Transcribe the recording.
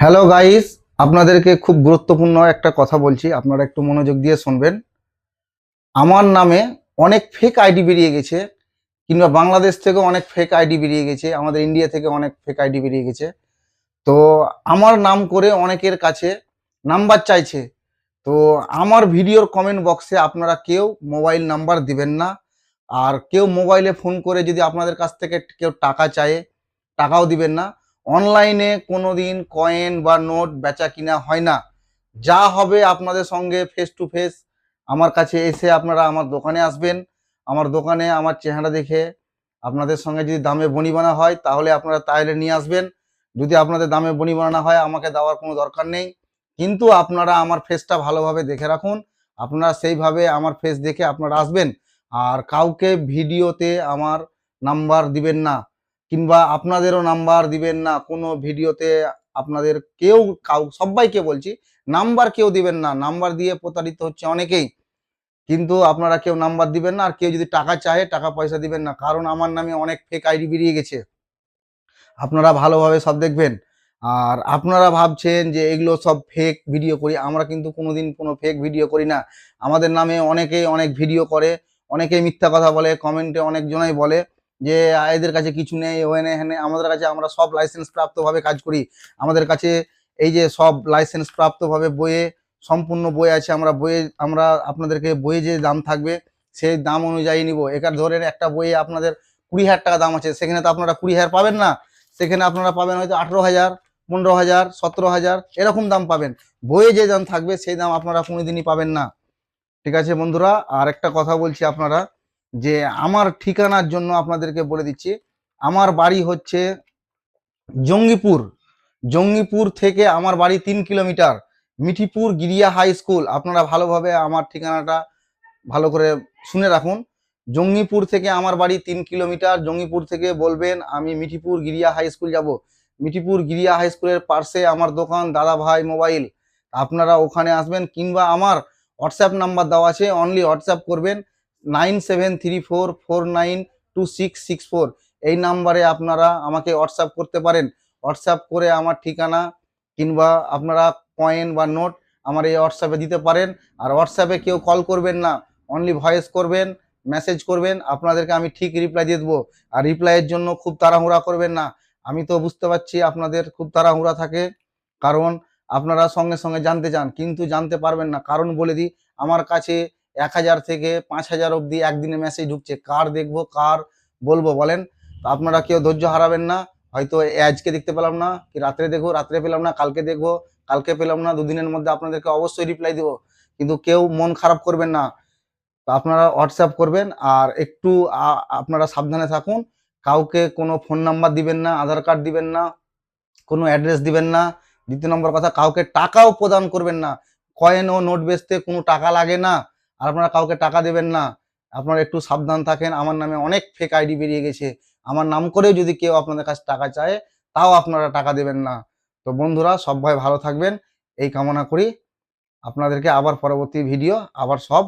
Hello guys আপনাদেরকে খুব গুরুত্বপূর্ণ একটা কথা বলছি। আপনারা একটু মনোযোগ দিয়ে শুনবেন। আমার নামে অনেক ফেক আইডি বেরিয়ে গেছে, কিংবা বাংলাদেশ থেকে অনেক ফেক আইডি বেরিয়ে গেছে, আমাদের ইন্ডিয়া থেকে অনেক ফেক আইডি বেরিয়ে গেছে। তো আমার নাম করে অনেকের কাছে নাম্বার চাইছে। তো আমার ভিডিওর কমেন্ট বক্সে আপনারা কেউ মোবাইল নাম্বার দিবেন না। আর কেউ মোবাইলে ফোন করে যদি আপনাদের কাছ থেকে কেউ টাকা চায়, টাকাও দিবেন না। অনলাইনে কোনো দিন কয়েন বা নোট বেচা কিনা হয় না। যা হবে আপনাদের সঙ্গে ফেস টু ফেস আমার কাছে এসে আপনারা আমার দোকানে আসবেন। আমার দোকানে আমার চেহারা দেখে আপনাদের সঙ্গে যদি দামে বনিবানা হয়, তাহলে আপনারা তাইলে নিয়ে আসবেন। যদি আপনাদের দামে বনিবানা হয়, আমাকে দেওয়ার কোনো দরকার নেই। কিন্তু আপনারা আমার ফেসটা ভালোভাবে দেখে রাখুন। আপনারা সেইভাবে আমার ফেস দেখে আপনারা আসবেন। আর কাউকে ভিডিওতে আমার নাম্বার দিবেন না। কিংবা আপনাদেরও নাম্বার দিবেন না, কোনো ভিডিওতে আপনাদের কেউ কাউ, সবাইকে বলছি, নাম্বার কেউ দিবেন না। নাম্বার দিয়ে প্রতারিত হচ্ছে অনেকেই। কিন্তু আপনারা কেউ নাম্বার দিবেন না আর কেউ যদি টাকা চায়, টাকা পয়সা দিবেন না। কারণ আমার নামে অনেক ফেক আইডি বেরিয়ে গেছে। আপনারা ভালোভাবে সব দেখবেন। আর আপনারা ভাবছেন যে এগুলো সব ফেক ভিডিও করি। আমরা কিন্তু কোনোদিন কোনো ফেক ভিডিও করি না। আমাদের নামে অনেকেই অনেক ভিডিও করে, অনেকেই মিথ্যা কথা বলে কমেন্টে অনেকজনাই বলে। যে এদের কাছে কিছু নেই, ওখানে হ্যানে আমাদের কাছে আমরা সব লাইসেন্স প্রাপ্তভাবে কাজ করি। আমাদের কাছে এই যে, সব লাইসেন্স প্রাপ্তভাবে বইয়ে, সম্পূর্ণ বই আছে, আমরা বইয়ে, আমরা আপনাদেরকে বইয়ে যে দাম থাকবে, সেই দাম অনুযায়ী নিব। এখানে ধরেন একটা বইয়ে আপনাদের কুড়ি হাজার টাকা দাম আছে, সেখানে তো আপনারা কুড়ি হাজার পাবেন না। সেখানে আপনারা পাবেন হয়তো আঠেরো হাজার, পনেরো হাজার, সতেরো হাজার, এরকম দাম পাবেন। বইয়ে যে দাম থাকবে, সেই দাম আপনারা কোনোদিনই পাবেন না। ঠিক আছে বন্ধুরা? আর একটা কথা বলছি আপনারা যে আমার ঠিকানার জন্য আপনাদেরকে বলে দিচ্ছি, আমার বাড়ি হচ্ছে জঙ্গিপুর। জঙ্গিপুর থেকে আমার বাড়ি তিন kilometre. Mithipur Giria high school, আপনারা ভালোভাবে আমার ঠিকানাটা ভালো করে শুনে রাখুন। জঙ্গিপুর থেকে আমার বাড়ি তিন কিলোমিটার। জঙ্গিপুর থেকে বলবেন, আমি মিঠিপুর গিরিয়া হাই স্কুল যাব। মিঠিপুর গিরিয়া হাই স্কুলের পাশে আমার দোকান দাদা ভাই মোবাইল। আপনারা ওখানে আসবেন কিংবা আমার হোয়াটসঅ্যাপ নাম্বার দেওয়া আছে অনলি হোয়াটসঅ্যাপ করবেন। Nine seven three four four nine two six six four. এই নাম্বারে আপনারা আমাকে হোয়াটসঅ্যাপ করতে পারেন। হোয়াটসঅ্যাপ করে আমার ঠিকানা কিংবা আপনারা কয়েন বা নোট আমার এই হোয়াটসঅ্যাপে দিতে পারেন। আর হোয়াটসঅ্যাপে কেউ কল করবেন না। অনলি ভয়েস করবেন মেসেজ করবেন, আপনাদেরকে আমি ঠিক রিপ্লাই দিয়ে দেবো। আর রিপ্লাইয়ের জন্য খুব তাড়াহুড়া করবেন না। আমি তো বুঝতে পারছি আপনাদের খুব তাড়াহুড়া থাকে। কারণ আপনারা সঙ্গে সঙ্গে জানতে চান, কিন্তু জানতে পারবেন না। কারণ বলে দিই, আমার কাছে এক হাজার থেকে পাঁচ হাজার অবধি একদিনে মেসেজ ঢুকছে। কার দেখব, কার বলব বলেন? তো আপনারা কেউ ধৈর্য হারাবেন না। হয়তো আজকে দেখতে পেলাম না, কি রাত্রে দেখব, রাত্রে পেলাম না, কালকে দেখব, কালকে পেলাম না, দুদিনের মধ্যে আপনাদেরকে অবশ্যই রিপ্লাই দেবো। কিন্তু কেউ মন খারাপ করবেন না। তো আপনারা হোয়াটসঅ্যাপ করবেন আর একটু আপনারা সাবধানে থাকুন। কাউকে কোনো ফোন নাম্বার দিবেন না, আধার কার্ড দিবেন না, কোনো অ্যাড্রেস দিবেন না। দ্বিতীয় নম্বর কথা, কাউকে টাকাও প্রদান করবেন না। কয়েন ও নোট বেচতে কোনো টাকা লাগে না। আর আপনারা কাউকে টাকা দেবেন না। আপনারা একটু সাবধান থাকেন। আমার নামে অনেক ফেক আইডি বেরিয়ে গেছে। আমার নাম করেও যদি কেউ আপনাদের কাছে টাকা চায়, তাও আপনারা টাকা দেবেন না। তো বন্ধুরা, সবাই ভালো থাকবেন। এই কামনা করি। আপনাদেরকে আবার পরবর্তী ভিডিও আবার সব